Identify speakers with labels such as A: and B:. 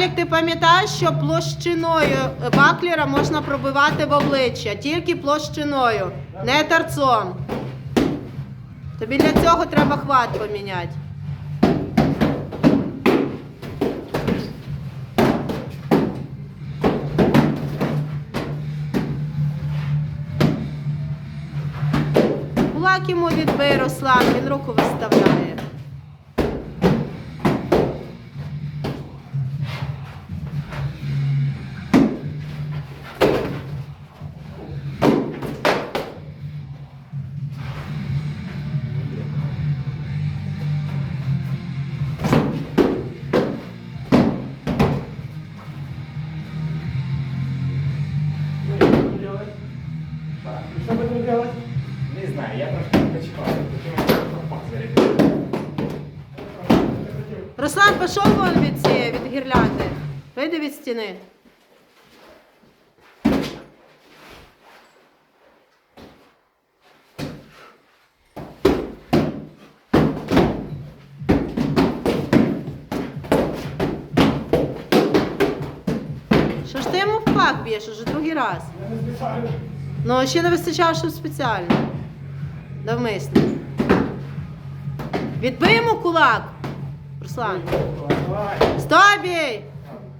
A: Віталік, ти пам'ятаєш, що площиною баклера можна пробивати в обличчя, тільки площиною, не торцом. Тобі для цього треба хват поміняти. Кулак йому відбий, Руслан, він руку виставляє.
B: Будем делать?
C: Не знаю, я почекав. Потім
A: Руслан, пішов вон від цієї, від гірлянди. Вийди від стіни. Що ж ти йому в пак б'єш уже другий раз?
B: Я не специально.
A: Ну, ще не вистачало, щоб спеціально. Навмисно. Відбий йому кулак. Руслан.
B: Давай.
A: Стой, бій!